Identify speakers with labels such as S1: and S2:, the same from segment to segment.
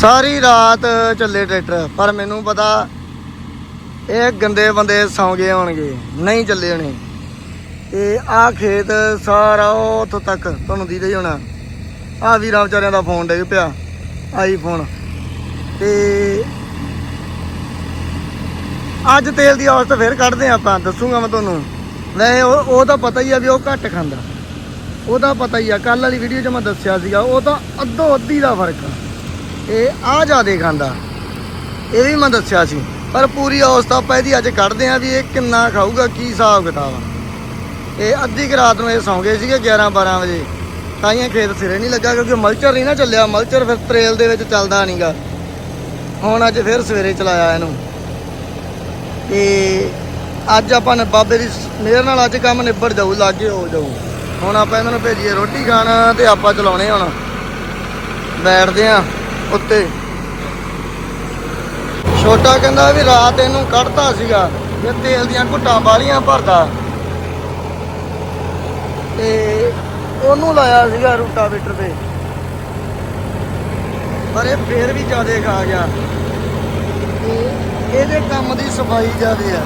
S1: ਸਾਰੀ ਰਾਤ ਚੱਲੇ ਟਰੈਕਟਰ, ਪਰ ਮੈਨੂੰ ਪਤਾ ਇਹ ਗੰਦੇ ਬੰਦੇ ਸੌਂ ਗਏ ਹੋਣਗੇ ਨਹੀਂ ਚੱਲੇ ਹੋਣੇ ਤੇ ਆ ਖੇਤ ਸਾਰਾ ਉੱਥੋਂ ਤੱਕ ਤੁਹਾਨੂੰ ਦੀਦਾ ਹੀ ਹੋਣਾ। ਆ ਵੀਰਾਂ ਵਿਚਾਰਿਆਂ ਦਾ ਫੋਨ ਡਿੱਗ ਪਿਆ ਆਈਫੋਨ ਤੇ ਅੱਜ ਤੇਲ ਦੀ ਔਸਤ ਫਿਰ ਕੱਢਦੇ ਹਾਂ ਆਪਾਂ, ਦੱਸੂਗਾ ਮੈਂ ਤੁਹਾਨੂੰ। ਵੈਸੇ ਉਹ ਉਹ ਤਾਂ ਪਤਾ ਹੀ ਆ ਵੀ ਉਹ ਘੱਟ ਖਾਂਦਾ। ਉਹਦਾ ਪਤਾ ਹੀ ਆ ਕੱਲ ਵਾਲੀ ਵੀਡੀਓ 'ਚ ਮੈਂ ਦੱਸਿਆ ਸੀਗਾ, ਉਹ ਤਾਂ ਅੱਧੋ ਅੱਧੀ ਦਾ ਫ਼ਰਕ ਆ। ਇਹ ਆ ਜ਼ਿਆਦੇ ਖਾਂਦਾ। ਇਹ ਵੀ ਮੈਂ ਦੱਸਿਆ ਸੀ। ਪਰ ਪੂਰੀ ਔਸਤ ਆਪਾਂ ਇਹਦੀ ਅੱਜ ਕੱਢਦੇ ਆ ਵੀ ਇਹ ਕਿੰਨਾ ਖਾਊਗਾ, ਕੀ ਹਿਸਾਬ ਕਿਤਾਬ ਆ। ਇਹ ਅੱਧੀ ਕੁ ਰਾਤ ਨੂੰ ਇਹ ਸੌਂ ਗਏ ਸੀਗੇ 11 12 ਵਜੇ। ਤਾਂ ਹੀ ਖੇਤ ਸਿਰੇ ਨਹੀਂ ਲੱਗਾ ਕਿਉਂਕਿ ਮਲਚਰ ਨਹੀਂ ਨਾ ਚੱਲਿਆ। ਮਲਚਰ ਫਿਰ ਤਰੇਲ ਦੇ ਵਿੱਚ ਚੱਲਦਾ ਨਹੀਂਗਾ ਹੁਣ ਅੱਜ ਫਿਰ ਸਵੇਰੇ ਚਲਾਇਆ ਇਹਨੂੰ। ਤੇ ਅੱਜ ਆਪਾਂ ਨੇ ਬਾਬੇ ਦੀ ਮਿਹਰ ਨਾਲ ਅੱਜ ਕੰਮ ਨਿਬੜ ਜਾਊ, ਲਾਗੇ ਹੋ ਜਾਊ। ਹੁਣ ਆਪਾਂ ਇਹਨਾਂ ਨੂੰ ਭੇਜੀਏ ਰੋਟੀ ਖਾਣ ਤੇ ਆਪਾਂ ਚਲਾਉਣੇ ਹੁਣ। ਬੈਠਦੇ ਆ। ਉੱਤੇ। ਛੋਟਾ ਕਹਿੰਦਾ ਵੀ ਰਾਤ ਇਹਨੂੰ ਕੱਢਤਾ ਸੀਗਾ ਜੇ ਤੇਲ ਦੀਆਂ ਘੁੱਟਾਂ ਬਾਲੀਆਂ ਭਰਦਾ। ਤੇ ਉਹਨੂੰ ਲਾਇਆ ਸੀਗਾ ਰੂਟਾਵੇਟਰ ਤੇ। ਪਰ ਇਹ ਫੇਰ ਵੀ ਜ਼ਿਆਦੇ ਖਾ ਗਿਆ। ਤੇ ਇਹਦੇ ਕੰਮ ਦੀ ਸਫ਼ਾਈ ਜ਼ਿਆਦੇ ਆ।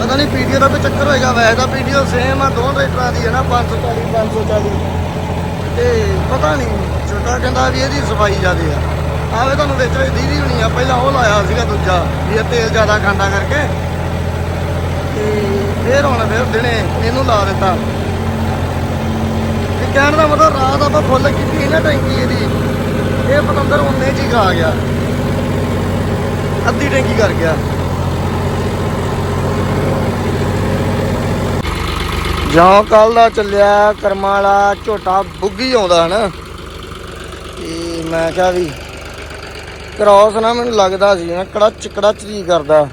S1: ਪਤਾ ਨਹੀਂ ਪੀਡੀਓ ਦਾ ਕੋਈ ਚੱਕਰ ਹੋਏਗਾ, ਵੈਸੇ ਤਾਂ ਪੀਡੀਓ ਸੇਮ ਆ ਦੋਵਾਂ ਰੇਟਰਾਂ ਦੀ ਹੈ ਨਾ 540 540 ਤੇ ਪਤਾ ਨਹੀਂ ਛੋਟਾ ਕਹਿੰਦਾ ਵੀ ਇਹਦੀ ਸਫ਼ਾਈ ਜ਼ਿਆਦੇ ਆ। ਆਵੇ ਤੁਹਾਨੂੰ ਵਿੱਚ ਵਿੱਚ ਦੀਦੀ ਹੋਣੀ ਆ, ਪਹਿਲਾਂ ਉਹ ਲਾਇਆ ਸੀਗਾ ਦੂਜਾ, ਵੀ ਇਹ ਤੇਲ ਜ਼ਿਆਦਾ ਖਾਂਦਾ ਕਰਕੇ। ਤੇ ਫੇਰ ਹੁਣ ਫੇਰ ਦਿਨੇ ਇਹਨੂੰ ਲਾ ਦਿੱਤਾ। ਇਹ ਕਹਿਣ ਦਾ ਮਤਲਬ ਰਾਤ ਆਪਾਂ ਫੁੱਲ ਕੀਤੀ ਨਾ ਟੈਂਕੀ ਇਹਦੀ, ਇਹ ਪਤੰਦਰ ਉਹਨੇ ਚ ਹੀ ਖਾ ਗਿਆ। ਅੱਧੀ ਟੈਂਕੀ ਕਰ ਗਿਆ। ਜਾਂ ਕੱਲ ਦਾ ਚੱਲਿਆ ਕਰਮਾਲਾ, ਝੋਟਾ ਬੁੱਗੀ ਆਉਂਦਾ ਹਨਾ। ਮੈਂ ਕਿਹਾ ਵੀ ਕ੍ਰਾਸ ਨਾ ਮੈਨੂੰ ਲੱਗਦਾ ਸੀ ਨਾ ਕੜਚ ਕੜਚ ਜੀ ਕਰਦਾ।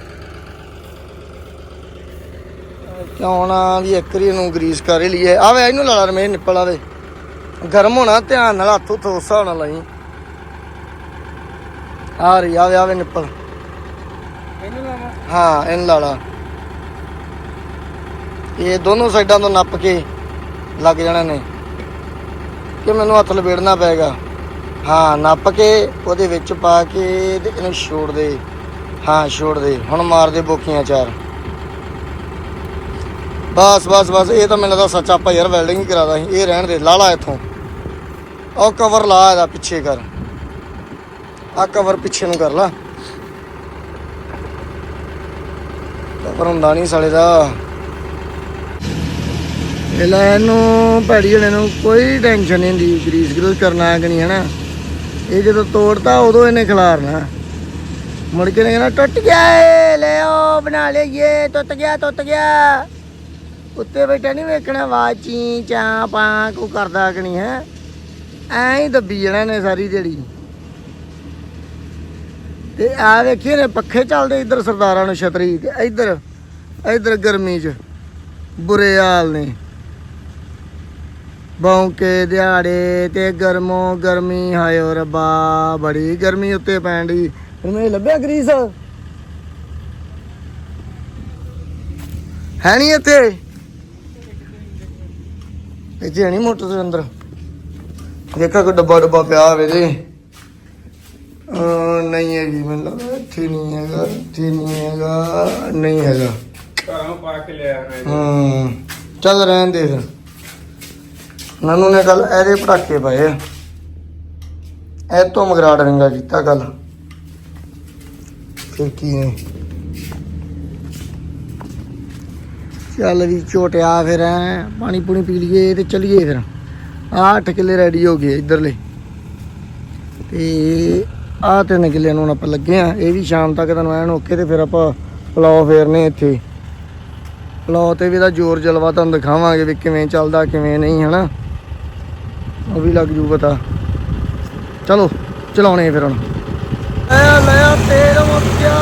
S1: ਕਿਉਂ ਨਾ ਵੀ ਇੱਕ ਵਾਰੀ ਇਹਨੂੰ ਗਰੀਸ ਕਰ ਹੀ ਲਈਏ। ਆਵੇ ਇਹਨੂੰ ਲਾ ਲਾ ਰਮੇ ਨਿੱਪਲ ਆਵੇ ਗਰਮ ਹੋਣਾ ਧਿਆਨ ਨਾਲ ਹੱਥ ਉੱਥੋਂ ਉਸਾ ਨਾ ਲਾਈ। ਆ ਰਹੀ ਆਵੇ ਆਵੇ ਨਿੱਪਲ।
S2: ਇਹਨੂੰ ਲਾਵਾਂ
S1: ਹਾਂ ਇਹਨੂੰ ਲਾ ਲਾ। ਇਹ ਦੋਨੋਂ ਸਾਈਡਾਂ ਤੋਂ ਨੱਪ ਕੇ ਲੱਗ ਜਾਣਾ ਨੇ। ਕਿ ਮੈਨੂੰ ਹੱਥ ਲਪੇੜਨਾ ਪਏਗਾ। ਹਾਂ, ਨੱਪ ਕੇ ਉਹਦੇ ਵਿੱਚ ਪਾ ਕੇ ਤੇ ਇਹਨੂੰ ਛੋੜ ਦੇ। ਹਾਂ, ਛੋੜ ਦੇ। ਹੁਣ ਮਾਰ ਦੇ ਬੋਕੀਆਂ ਚਾਰ। ਬਸ ਬਸ ਬਸ, ਇਹ ਤਾਂ ਮੈਨੂੰ ਲੱਗਦਾ ਸੱਚ ਆਪਾਂ ਯਾਰ ਵੈਲਡਿੰਗ ਹੀ ਕਰਾਦਾ ਸੀ। ਇਹ ਰਹਿਣ ਦੇ, ਲਾ ਲਾ ਇੱਥੋਂ। ਉਹ ਕਵਰ ਲਾ ਇਹਦਾ ਪਿੱਛੇ ਕਰ। ਆ ਕਵਰ ਪਿੱਛੇ ਨੂੰ ਕਰ ਲਾ। ਕਵਰ ਹੁੰਦਾ ਨਹੀਂ ਸਾਲੇ ਦਾ। ਇਹ ਲੈ ਇਹਨੂੰ, ਭੈੜੀ ਵਾਲੇ ਨੂੰ ਕੋਈ ਟੈਨਸ਼ਨ ਨਹੀਂ ਹੁੰਦੀ ਗਰੀਸ ਗਰੂਸ ਕਰਨਾ ਕਿ ਨਹੀਂ ਹਨਾ ਇਹ ਜਦੋਂ ਤੋੜਤਾ, ਉਦੋਂ ਇਹਨੇ ਖਿਲਾਰਨਾ। ਮੁੜ ਕੇ ਨੇ ਕਹਿਣਾ, ਟੁੱਟ ਗਿਆ ਏ, ਲੈ ਆਓ, ਬਣਾ ਲਈਏ, ਟੁੱਟ ਗਿਆ ਟੁੱਟ ਗਿਆ। ਉੱਤੇ ਬੈਠਾ ਨਹੀਂ ਵੇਖਣਾ, ਆਵਾਜ਼ ਚੀ, ਚਾਂ, ਪਾਂ ਕੋ ਕਰਦਾ ਕਿ ਨਹੀਂ, ਹੈ? ਐਂ ਹੀ ਦੱਬੀ ਜਾਣਾ ਨੇ ਸਾਰੀ ਜਿਹੜੀ ਤੇ ਆ ਵੇਖੀਏ ਨੇ ਪੱਖੇ ਚੱਲਦੇ ਇੱਧਰ ਸਰਦਾਰਾਂ ਨੂੰ ਛਤਰੀ, ਤੇ ਇੱਧਰ ਇੱਧਰ ਗਰਮੀ 'ਚ ਬੁਰੇ ਹਾਲ ਨੇ। ਬੌਂਕੇ ਦਿਹਾੜੇ ਤੇ ਗਰਮੋ ਗਰਮੀ ਹਾਇਓ ਰੱਬਾ ਬੜੀ ਗਰਮੀ ਉੱਤੇ ਪੈਣ ਦੀ ਮੈਨੂੰ ਲੱਭਿਆ ਗਰੀਸ? ਹੈ ਨਹੀਂ ਇੱਥੇ? ਇੱਥੇ ਨਹੀਂ ਮੋਟਰ ਦੇ ਅੰਦਰ। ਦੇਖਾ ਕੋਈ ਡੱਬਾ ਡੱਬਾ ਪਿਆ ਹੋਵੇ ਅਹ ਨਹੀਂ ਹੈ ਜੀ ਮੈਨੂੰ ਲੱਗਦਾ ਇੱਥੇ ਨਹੀਂ ਹੈਗਾ ਇੱਥੇ ਨਹੀਂ ਹੈਗਾ ਨਹੀਂ ਹੈਗਾ।
S2: ਘਰੋਂ ਪਾ ਕੇ ਲਿਆ
S1: ਹੂੰ ਚੱਲ ਰਹਿਣ ਦੇ ਫਿਰ। ਨਾਨੂ ਨੇ ਕੱਲ ਇਹਦੇ ਪਟਾਕੇ ਪਾਏ ਆ। ਇਹ ਤੋਂ ਮਗਰਾੜ ਰੰਗਾ ਕੀਤਾ ਕੱਲ ਫਿਰ ਕੀ ਨੇ? ਚੱਲ ਵੀ ਝੋਟਿਆ ਫਿਰ ਐਂ, ਪਾਣੀ ਪੂਣੀ ਪੀ ਲਈਏ ਤੇ ਚਲੀਏ ਫਿਰ। ਆਹ ਅੱਠ ਕਿੱਲੇ ਰੈਡੀ ਹੋ ਗਏ ਇਧਰਲੇ। ਤੇ ਆਹ ਤਿੰਨ ਕਿੱਲੇ ਨੂੰ ਹੁਣ ਆਪਾਂ ਲੱਗੇ ਆ। ਇਹ ਵੀ ਸ਼ਾਮ ਤੱਕ ਤੁਹਾਨੂੰ ਐਨ ਓਕੇ ਤੇ ਫਿਰ ਆਪਾਂ ਪਲਾਉ ਫੇਰਨੇ ਇੱਥੇ। ਪਲਾਉ ਤੇ ਵੀ ਇਹਦਾ ਜ਼ੋਰ ਜਲਵਾ ਤੁਹਾਨੂੰ ਦਿਖਾਵਾਂਗੇ ਵੀ ਕਿਵੇਂ ਚੱਲਦਾ ਕਿਵੇਂ ਨਹੀਂ ਹਨਾ? ਉਹ ਵੀ ਲੱਗ ਜੂ ਪਤਾ। ਚਲੋ, ਚਲਾਉਣੇ ਫਿਰ ਹੁਣ। ਲੈ ਲੈ ਤੇਲ ਮੁੱਕਿਆ।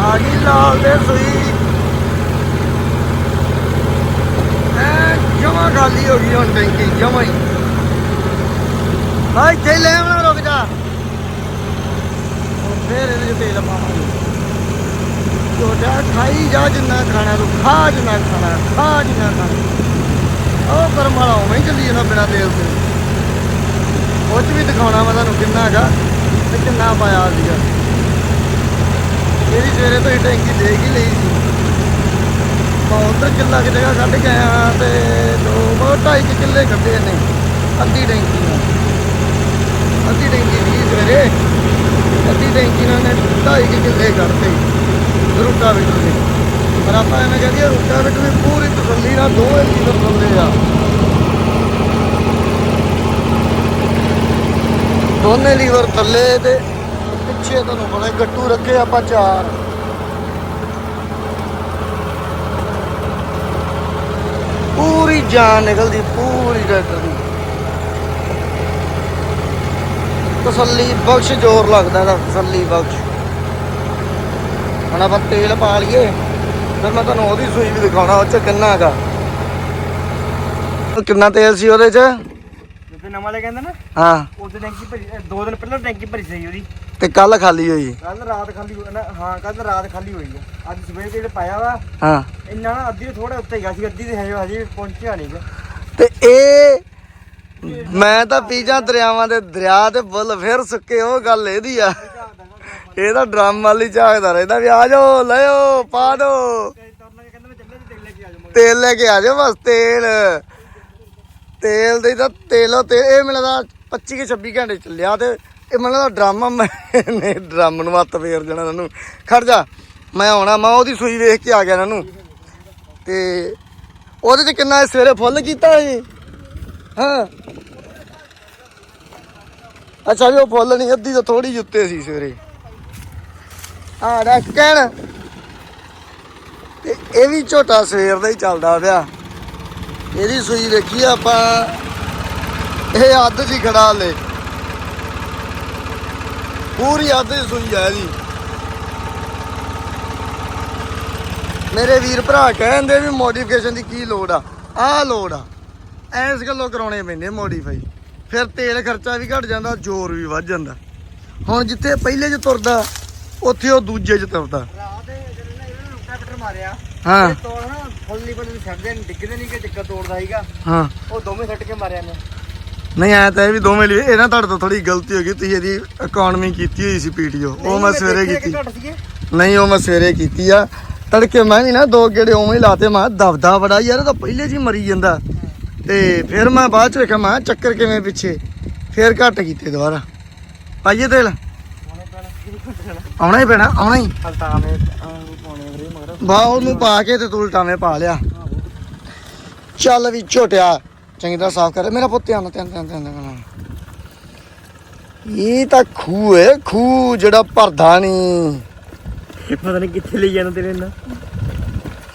S1: ਆ ਗਈ ਲਾਲ ਦੇ ਸੂਈ। ਐ ਜਮਾ ਖਾਲੀ ਹੋ ਗਈ ਹੁਣ ਟੈਂਕੀ ਜਮਾ ਹੀ। ਹਾਂ ਇੱਥੇ ਲੈ ਆਉਣਾ, ਰੁਕ ਜਾ। ਫੇਰ ਇਹਦੇ 'ਚ ਤੇਲ ਪਾਵਾਂਗੇ। ਛੋਟਾ ਖਾਈ, ਜਾ ਜਿੰਨਾ ਖਾਣਾ ਤੂੰ ਖਾ, ਜਿੰਨਾ ਖਾਣਾ, ਖਾ, ਜਿੰਨਾ ਖਾਣਾ। ਉਹ ਕਰਮ ਵਾਲਾ ਉਵੇਂ ਹੀ ਚੱਲੀ ਜਾਂਦਾ ਬਿਨਾ ਤੇਲ ਤੋਂ। ਉਹ 'ਚ ਵੀ ਦਿਖਾਉਣਾ ਮੈਂ ਤੁਹਾਨੂੰ ਕਿੰਨਾ ਹੈਗਾ ਤੇ ਕਿੰਨਾ ਪਾਇਆ ਸੀਗਾ। ਇਹਦੀ ਸਵੇਰੇ ਤੋਂ ਹੀ ਟੈਂਕੀ ਦੇਖ ਹੀ ਲਈ ਸੀ। ਮੈਂ ਉੱਧਰ ਕਿੱਲਾ ਕਿ ਜਗ੍ਹਾ ਕੱਢ ਕੇ ਆਇਆ ਤੇ ਦੋ ਬਹੁਤ ਢਾਈ ਕੁ ਕਿੱਲੇ ਕੱਢੇ ਨੇ ਅੱਧੀ ਟੈਂਕੀ ਨਾਲ। ਅੱਧੀ ਟੈਂਕੀ ਸੀ ਸਵੇਰੇ, ਅੱਧੀ ਟੈਂਕੀ ਨਾਲ ਨੇ ਢਾਈ ਕੁ ਕਿੱਲੇ ਕੱਢਤੇ ਰੂਟਾ ਵਿੱਚ ਦੇ ਪਰ ਆਪਾਂ ਐਵੇਂ ਕਹਿੰਦੇ ਰੂਟਾਂ ਵਿੱਚ ਵੀ ਪੂਰੀ ਤਸੱਲੀ ਨਾਲ ਦੋਵੇਂ ਲੀਟਰ ਥੱਲੇ ਆ। ਦੋਨੇ ਲੀਵਰ ਥੱਲੇ ਤੇ ਪਿੱਛੇ ਤੁਹਾਨੂੰ ਬੜੇ ਗੱਟੂ ਰੱਖੇ ਆਪਾਂ ਚਾਰ। ਪੂਰੀ ਜਾਨ ਨਿਕਲਦੀ, ਪੂਰੀ ਟਰੈਕਟਰ ਦੀ ਤਸੱਲੀ ਬਖਸ਼ ਜ਼ੋਰ ਲੱਗਦਾ ਇਹਦਾ, ਤਸੱਲੀ ਬਖਸ਼। ਹੁਣ ਆਪਾਂ ਤੇਲ ਪਾ ਲਈਏ। ਫਿਰ ਮੈਂ ਤੁਹਾਨੂੰ ਉਹਦੀ ਸੂਈ ਵੀ ਦਿਖਾਉਣਾ ਉਹ ਚ ਕਿੰਨਾ ਹੈਗਾ। ਉਹ ਕਿੰਨਾ ਤੇਲ ਸੀ ਉਹਦੇ ਚ?
S2: ਜਿੱਥੇ ਨਵਾਂ ਲੈ ਕਹਿੰਦਾ ਨਾ
S1: ਹਾਂ।
S2: ਉਹਦੇ ਟੈਂਕੀ ਭਰੀ ਦੋ ਦਿਨ ਪਹਿਲਾਂ ਟੈਂਕੀ ਭਰੀ ਸੀ ਉਹਦੀ।
S1: ਤੇ ਕੱਲ ਖਾਲੀ ਹੋਈ।
S2: ਕੱਲ ਰਾਤ ਖਾਲੀ ਹੋਈ ਨਾ ਹਾਂ ਕੱਲ ਰਾਤ ਖਾਲੀ ਹੋਈ ਆ। ਅੱਜ ਸਵੇਰੇ ਜਿਹੜੇ ਪਾਇਆ ਵਾ
S1: ਹਾਂ।
S2: ਇੰਨਾ ਨਾ ਅੱਧੀ ਥੋੜਾ ਉੱਤੇ ਹੀ ਗਿਆ ਸੀ ਅੱਧੀ ਤੇ ਹਜੇ ਹਜੇ ਪਹੁੰਚਿਆ ਨਹੀਂ। ਗਾ
S1: ਤੇ ਇਹ ਮੈਂ ਤਾਂ ਪੀਜਾ ਦਰਿਆਵਾਂ ਦੇ ਦਰਿਆ ਤੇ ਬੁੱਲ ਫਿਰ ਸੁੱਕੇ ਉਹ ਗੱਲ ਇਹਦੀ ਆ। ਇਹ ਤਾਂ ਡਰਮ ਵਾਲੀ ਝਾਕਦਾ ਰਹਿੰਦਾ ਵੀ ਆ ਜਾਓ ਲਿਓ ਪਾ ਦੋ।
S2: ਤੇਲ ਲੈ ਕੇ ਆ ਜਾਊਂਗਾ
S1: ਜਾਓ ਬਸ, ਤੇਲ। ਤੇਲ ਦੇ ਤਾਂ ਤੇਲੋ ਤੇ ਇਹ ਮੈਨੂੰ ਲੱਗਦਾ 25 ਕੇ 26 ਘੰਟੇ ਚੱਲਿਆ ਤੇ ਇਹ ਮੈਨੂੰ ਲੱਗਦਾ ਡਰਮ ਨੇ ਡਰਮ ਨੂੰ ਹੱਥ ਫੇਰ ਦੇਣਾ ਇਹਨੂੰ ਖੜ ਜਾ, ਮੈਂ ਆਉਣਾ, ਮੈਂ ਉਹਦੀ ਸੂਈ ਵੇਖ ਕੇ ਆ ਗਿਆ ਇਹਨਾਂ ਨੂੰ। ਤੇ ਉਹਦੇ ਤੇ ਕਿੰਨਾ ਸਵੇਰੇ ਫੁੱਲ ਕੀਤਾ ਸੀ ਹਾਂ। ਅੱਛਾ ਜੀ ਉਹ ਫੁੱਲ ਨਹੀਂ, ਅੱਧੀ ਤਾਂ ਥੋੜੀ ਜੁੱਤੇ ਸੀ ਸਵੇਰੇ। ਆ ਰੱਖਣ ਤੇ ਇਹ ਵੀ ਝੋਟਾ ਸਵੇਰ ਦਾ ਹੀ ਚੱਲਦਾ ਪਿਆ। ਇਹਦੀ ਸੂਈ ਵੇਖੀ ਆਪਾਂ। ਇਹ ਅੱਧ ਜੀ ਖੜਾ ਲੈ ਪੂਰੀ ਅੱਧ ਦੀ ਸੂਈ ਆ ਇਹਦੀ। ਮੇਰੇ ਵੀਰ ਭਰਾ ਕਹਿੰਦੇ ਵੀ ਮੋਡੀਫਿਕੇਸ਼ਨ ਦੀ ਕੀ ਲੋੜ ਆ। ਆਹ ਲੋੜ ਆ। ਐਸ ਗੱਲੋਂ ਕਰਾਉਣੇ ਪੈਂਦੇ ਮੋਡੀਫਾਈ ਫਿਰ ਤੇਲ ਖਰਚਾ ਵੀ ਘਟ ਜਾਂਦਾ, ਜ਼ੋਰ ਵੀ ਵੱਧ ਜਾਂਦਾ। ਹੁਣ ਜਿੱਥੇ ਪਹਿਲੇ 'ਚ ਤੁਰਦਾ ਉੱਥੇ ਉਹ ਦੂਜੇ 'ਚ ਤੁਰਦਾ।
S2: ਰਾਤ ਦੇ ਜਦੋਂ ਨਾ ਇਹਨਾਂ ਨੇ ਲੁੱਟਾ ਕਟਰ ਮਾਰਿਆ।
S1: ਹਾਂ।
S2: ਇਹ ਤੋੜ ਨਾ ਫੁੱਲ ਬੰਦੇ ਛੱਡਦੇ ਨਹੀਂ ਡਿੱਗਦੇ ਨਹੀਂ ਕਿ ਟਿੱਕਾ ਤੋੜਦਾ ਸੀਗਾ।
S1: ਹਾਂ।
S2: ਉਹ ਦੋਵੇਂ ਸੱਟ ਕੇ ਮਾਰਿਆ ਨੇ
S1: ਨਹੀਂ ਆਇਆ ਤਾਂ ਇਹ ਵੀ ਦੋਵੇਂ ਲਈ ਇਹ ਨਾ ਤੁਹਾਡੇ ਤੋਂ ਥੋੜੀ ਗਲਤੀ ਹੋ ਗਈ ਤੁਸੀਂ ਇਹਦੀ ਇਕਨੋਮੀ ਕੀਤੀ ਹੋਈ ਸੀ ਪੀਟੀਓ ਉਹ ਮੈਂ ਸਵੇਰੇ ਕੀਤੀ। ਨਹੀਂ ਉਹ ਮੈਂ ਸਵੇਰੇ ਕੀਤੀ ਆ। ਤੜਕੇ ਮੈਂ ਵੀ ਨਾ ਦੋ ਗੇੜੇ ਉਵੇਂ ਹੀ ਲਾਤੇ ਮੈਂ ਦਬਦਾ ਬੜਾ ਯਾਰ ਇਹ ਤਾਂ ਪਹਿਲੇ ਜੀ ਮਰੀ ਜਾਂਦਾ। ਤੇ ਫਿਰ ਮੈਂ ਬਾਅਦ ਚ ਵੇਖਿਆ ਮੈਂ ਚੱਕਰ ਕਿਵੇਂ ਪਿੱਛੇ। ਫਿਰ ਘੱਟ ਕੀਤੇ ਦੁਬਾਰਾ। ਪਾਈਏ ਤੇਲ? ਆਉਣਾ ਹੀ ਪੈਣਾ ਆਉਣਾ ਹੀ।
S2: ਹਲਤਾਵੇਂ ਪਾਉਣੇ ਵੀਰੇ ਮਗਰ।
S1: ਬਾ ਉਹਨੂੰ ਪਾ ਕੇ ਤੇ ਤੁਲਟਾਵੇਂ ਪਾ ਲਿਆ। ਚੱਲ ਵੀ ਝੋਟਿਆ ਚੰਗੀ ਤਰ੍ਹਾਂ ਸਾਫ਼ ਕਰ। ਮੇਰਾ ਪੁੱਤ ਧਿਆਨ ਧਿਆਨ ਧਿਆਨ ਧਿਆਨ। ਇਹ ਤਾਂ ਖੂਹ ਹੈ ਖੂਹ ਜਿਹੜਾ ਭਰਦਾ ਨਹੀਂ।
S2: ਪਤਾ ਨਹੀਂ ਕਿੱਥੇ ਲਈ ਜਾਣਾ ਤੇਰੇ ਨਾਲ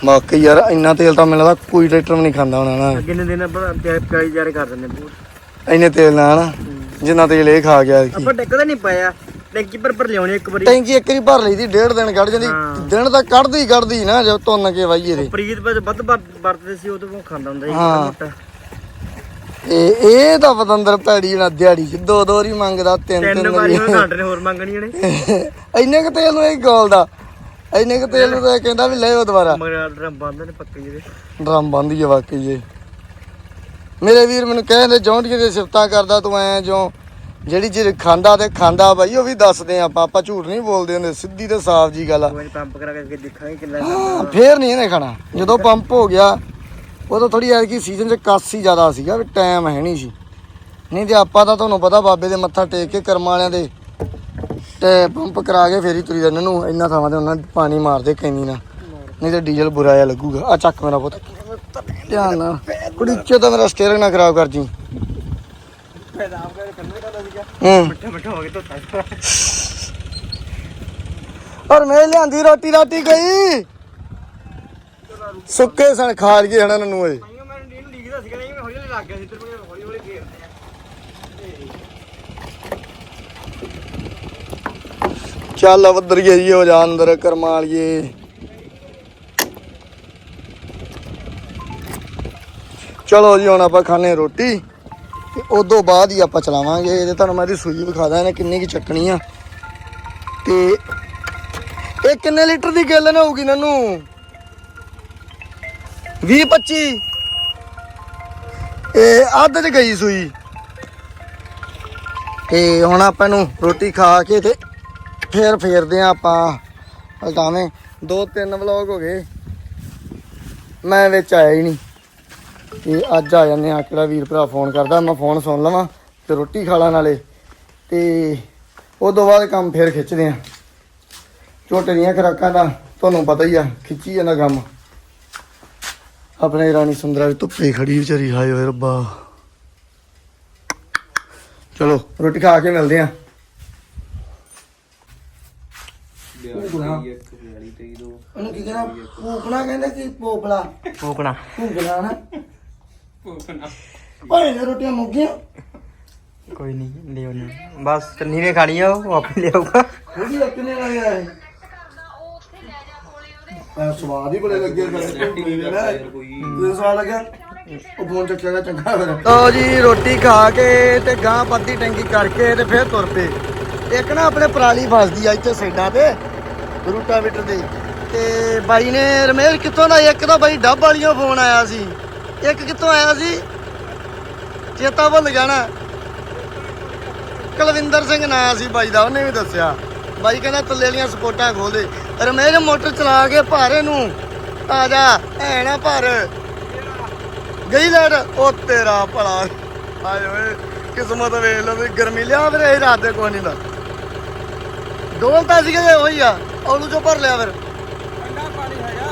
S1: ਬਾਕੀ ਯਾਰ ਇੰਨਾ ਤੇਲ ਤਾਂ ਮੈਨੂੰ ਲੱਗਦਾ ਕੋਈ ਟਰੈਕਟਰ ਵੀ ਨਹੀਂ ਖਾਂਦਾ ਹੋਣਾ ਨਾ।
S2: ਅੱਗੇ ਨੇ ਦਿਨ ਆਪਾਂ ਪਿਆਈ ਜਾਰੇ ਕਰ ਦਿੰਦੇ
S1: ਇੰਨੇ ਤੇਲ ਨਾਲ ਨਾ ਜਿੰਨਾ ਤੇਲ ਇਹ ਖਾ ਗਿਆ
S2: ਆਪਾਂ ਟਿਕਦਾ ਨਹੀਂ ਪਾਇਆ। ਟੈਂਕੀ ਪਰ ਪਰ ਲਿਆਉਣੀ ਇੱਕ ਵਾਰੀ।
S1: ਟੈਂਕੀ ਇੱਕ ਵਾਰੀ ਭਰ ਲਈ ਦੀ ਡੇਢ ਦਿਨ ਕੱਢ ਜਾਂਦੀ।
S2: ਹਾਂ।
S1: ਦਿਨ ਤਾਂ ਕੱਢਦੀ ਕੱਢਦੀ ਨਾ ਜਦ ਤੁੰਨ ਕੇ ਵਾਈਏ ਦੇ
S2: ਪ੍ਰੀਤ ਵਿੱਚ ਵੱਧ ਵਰ- ਵਰਤਦੇ ਸੀ ਉਹ ਤੋਂ ਖਾਂਦਾ ਹੁੰਦਾ ਸੀ
S1: ਹਾਂ।
S2: ਮੋਟਾ।
S1: ਇਹ ਇਹ ਤਾਂ ਪਤੰਦਰ ਭੈੜੀ ਨਾ ਦਿਹਾੜੀ ਚ ਦੋ ਦੋ ਹੀ ਮੰਗਦਾ ਤਿੰਨ
S2: ਤਿੰਨ
S1: ਤਿੰਨ
S2: ਵਾਰੀ।
S1: ਵਾਰੀ
S2: ਉਹ ਘੰਟੇ ਨੇ ਹੋਰ ਮੰਗਣੀਆਂ ਨੇ
S1: ਇੰਨੇ ਕ ਤੇਲ ਨੂੰ ਇਹ ਗੋਲਦਾ ਇੰਨੇ ਕ ਤੇਲ ਨੂੰ ਤਾਂ ਇਹ ਕਹਿੰਦਾ ਵੀ ਲੈ ਉਹ ਦੁਬਾਰਾ।
S2: ਮਗਰ ਡਰਮ ਬੰਦ ਨੇ ਪੱਕੇ ਜਿਹੇ।
S1: ਡਰਮ ਬੰਦੀ ਆ ਵਾਕਈ ਇਹ ਮੇਰੇ ਵੀਰ ਮੈਨੂੰ ਕਹਿੰਦੇ ਜੌਂਡੀਆਂ ਦੇ ਸਿਫਤਾਂ ਕਰਦਾ ਤੂੰ ਐ ਜੋ। ਜਿਹੜੀ ਚੀਜ਼ ਖਾਂਦਾ ਤੇ ਖਾਂਦਾ ਬਾਈ ਉਹ ਵੀ ਦੱਸਦੇ ਆਪਾਂ ਆਪਾਂ ਝੂਠ ਨਹੀਂ ਬੋਲਦੇ ਹੁੰਦੇ ਸਿੱਧੀ ਤੇ ਸਾਫ਼ ਜੀ ਗੱਲ ਆ।
S2: ਕੋਈ ਪੰਪ ਕਰਾ ਕੇ ਦੇਖਾਂਗੇ ਕਿੰਨਾ
S1: ਹਾਂ, ਫੇਰ ਨਹੀਂ ਇਹਨੇ ਖਾਣਾ। ਜਦੋਂ ਪੰਪ ਹੋ ਗਿਆ ਉਦੋਂ ਥੋੜੀ ਐਰ ਕੀ ਸੀਜ਼ਨ 'ਚ ਕੱਸ ਜ਼ਿਆਦਾ ਸੀਗਾ ਵੀ ਟਾਈਮ ਹੈ ਨਹੀਂ ਸੀ। ਨਹੀਂ ਤੇ ਆਪਾਂ ਤਾਂ ਤੁਹਾਨੂੰ ਪਤਾ ਬਾਬੇ ਦੇ ਮੱਥਾ ਟੇਕ ਕੇ ਕਰਮਾਂ ਵਾਲਿਆਂ ਦੇ ਤੇ ਪੰਪ ਕਰਾ ਕੇ ਫੇਰ ਹੀ ਤੁਰੀ ਜਾਂਦੇ ਨੂੰ ਇੰਨਾ ਥਾਵਾਂ ਤੇ ਉਹਨਾਂ ਪਾਣੀ ਮਾਰਦੇ ਕੈਨੀ ਨਾਲ ਨਹੀਂ ਤੇ ਡੀਜ਼ਲ ਬੁਰਾ ਜਿਹਾ ਲੱਗੂਗਾ। ਆ ਚੱਕ ਮੇਰਾ ਪੁੱਤ। ਧਿਆਨ ਨਾਲ। ਕੁੜੀ ਚ ਤਾਂ ਮੇਰਾ ਸਟੀਅਰਿੰਗ ਨਾ ਖਰਾਬ ਕਰ ਜੀ।
S2: ਆਪ ਕਰ ਕੰਨੇ
S1: ਹੂੰ।
S2: ਮਿੱਠਾ ਮਿੱਠਾ ਹੋ ਗਿਆ ਧੋਤਾ
S1: ਔਰ ਮੈਂ ਲਿਆਂਦੀ ਰੋਟੀ ਰਾਟੀ ਗਈ। ਸੁੱਕੇ ਸਣ ਖਾ ਗਏ ਹਣਾ ਨੂੰ ਓਏ।
S2: ਮੈਂ ਮੈਨੂੰ ਨੀਂਦ ਲੀਗਦਾ ਸੀਗਾ ਨਹੀਂ ਮੈਂ ਹੌਲੀ ਹੌਲੀ ਲੱਗ ਗਿਆ ਸੀ ਤੇ ਮੈਂ ਹੌਲੀ ਹੌਲੀ ਫੇਰਦੇ ਆ
S1: ਚੱਲ ਵੱਧਰ ਗਿਆ ਜੀ ਹੋ ਜਾ ਅੰਦਰ ਕਰਮਾ ਲਈਏ। ਚਲੋ ਜੀ ਹੁਣ ਆਪਾਂ ਖਾਣੇ ਰੋਟੀ। ਤੇ ਉਦੋਂ ਬਾਅਦ ਹੀ ਆਪਾਂ ਚਲਾਵਾਂਗੇ। ਇਹਦੇ ਤੁਹਾਨੂੰ ਮੈਂ ਇਹਦੀ ਸੂਈ ਵਿਖਾ ਦਾਂ ਇਹਨੇ ਕਿੰਨੀ ਕੀ ਚੱਕਣੀ ਆ। ਤੇ ਇਹ ਕਿੰਨੇ ਲੀਟਰ ਦੀ ਗੈਲਨ ਹੋਊਗੀ ਨਨੂੰ? 20 25 ਇਹ ਅੱਧ ਚ ਗਈ ਸੂਈ। ਤੇ ਹੁਣ ਆਪਾਂ ਨੂੰ ਰੋਟੀ ਖਾ ਕੇ ਤੇ ਫੇਰ ਫੇਰਦੇ ਆ ਆਪਾਂ। ਹਲਟਾਵੇਂ ਦੋ ਤਿੰਨ ਵਲੌਗ ਹੋ ਗਏ। ਮੈਂ ਵਿੱਚ ਆਇਆ ਹੀ ਨਹੀਂ। ਤੇ ਅੱਜ ਆ ਜਾਂਦੇ ਆ ਕਿਹੜਾ ਵੀਰ ਭਰਾ ਫੋਨ ਕਰਦਾ ਮੈਂ ਫੋਨ ਸੁਣ ਲਵਾਂ ਤੇ ਰੋਟੀ ਖਾ ਲਾਂ ਨਾਲੇ। ਤੇ ਉਸ ਤੋਂ ਬਾਅਦ ਕੰਮ ਫੇਰ ਖਿੱਚਦੇ ਆ ਝੋਟੇ ਦੀਆਂ ਖਰਾਕਾਂ ਦਾ ਤੁਹਾਨੂੰ ਪਤਾ ਹੀ ਆ ਖਿੱਚੀ ਜਾਂਦਾ ਕੰਮ। ਆਪਣੇ ਰਾਣੀ ਸੁੰਦਰਾ ਵੀ ਧੁੱਪੇ ਖੜੀ ਵਿਚਾਰੀ ਹਾਏ ਓਏ ਰੱਬਾ। ਚਲੋ ਰੋਟੀ ਖਾ ਕੇ ਮਿਲਦੇ ਆ ਉਹਨੂੰ ਕੀ ਕਹਿੰਦਾ ਪੋਪਲਾ ਕਹਿੰਦਾ ਕਿ ਪੋਪਲਾ
S2: ਕੋਕਣਾ
S1: ਭੁੰਗਲਾ ਨਾ। ਭਾਈ ਨੇ ਰੋਟੀਆਂ ਮੁੱਕੀਆਂ
S2: ਕੋਈ ਨਹੀਂ ਲਿਓ ਨਹੀਂ ਬਸ ਚੰਨੀ ਨੇ ਖਾਣੀ ਆ ਉਹ ਆਪੇ ਲਿਆਊਗਾ।
S1: ਉਹਦੀ ਕਿੰਨੇ ਲੱਗ ਗਿਆ ਹੈ ਆ ਸਵਾਦ ਹੀ ਬੜੇ ਲੱਗੇ ਤੇ ਸਵਾਦ ਲੱਗਿਆ? ਉਹ ਫੋਨ ਚੱਕਿਆ ਗਿਆ ਚੰਗਾ ਫਿਰ ਲਓ ਜੀ ਰੋਟੀ ਖਾ ਕੇ ਤੇ ਗਾਂ ਪੱਤੀ ਟੈਂਕੀ ਕਰਕੇ ਤੇ ਫਿਰ ਤੁਰ ਪਏ। ਇੱਕ ਨਾ ਆਪਣੇ ਪਰਾਲੀ ਫਸਦੀ ਆ ਇੱਥੇ ਸਾਈਡਾਂ ਤੇ ਰੂਟਾਵੀਟਰ ਦੇ ਤੇ ਬਾਈ ਨੇ ਰਮੇਸ਼ ਕਿੱਥੋਂ ਦਾ ਇੱਕ ਤਾਂ ਬਾਈ ਡੱਬ ਵਾਲੀਓ ਫੋਨ ਆਇਆ ਸੀ। ਇੱਕ ਕਿੱਥੋਂ ਆਇਆ ਸੀ? ਚੇਤਾ ਭੁੱਲ ਜਾਣਾ। ਕੁਲਵਿੰਦਰ ਸਿੰਘ ਨਾਂ ਸੀ ਬਾਈ ਦਾ ਉਹਨੇ ਵੀ ਦੱਸਿਆ। ਬਾਈ ਕਹਿੰਦਾ ਤੱਲੇ ਵਾਲੀਆਂ ਸਪੋਰਟਾਂ ਖੋਲ ਦੇ। ਰਮੇਸ਼ ਮੋਟਰ ਚਲਾ ਕੇ ਭਾਰੇ ਨੂੰ। ਆ ਜਾ ਐ ਨਾ ਭਰ। ਗਈ ਲੜ ਉਹ ਤੇਰਾ ਭਲਾ। ਆਏ ਓਏ ਕਿਸਮਤ ਵੇਖ ਲਓ ਵੀ ਗਰਮੀ ਲਿਆ ਫਿਰ ਇਹ ਰਾਤ ਦੇ ਕੋਈ ਨਹੀਂ ਦਾ ਡੋਲਤਾ ਸੀਗਾ ਜੇ ਉਹੀ ਆ। ਔਲੂ ਚੋਂ ਭਰ ਲਿਆ ਫਿਰ।